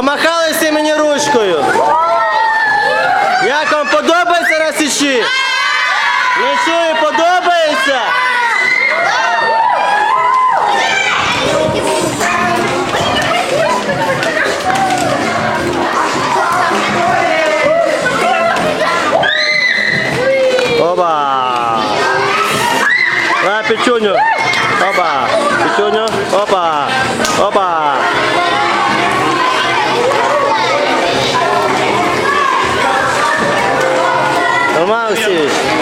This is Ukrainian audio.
Помахали всі мені ручкою. Як вам подобається на січі? Нічого ну подобається. Опа! На, печуню! Опа! Печуню! Опа! Normal, sí.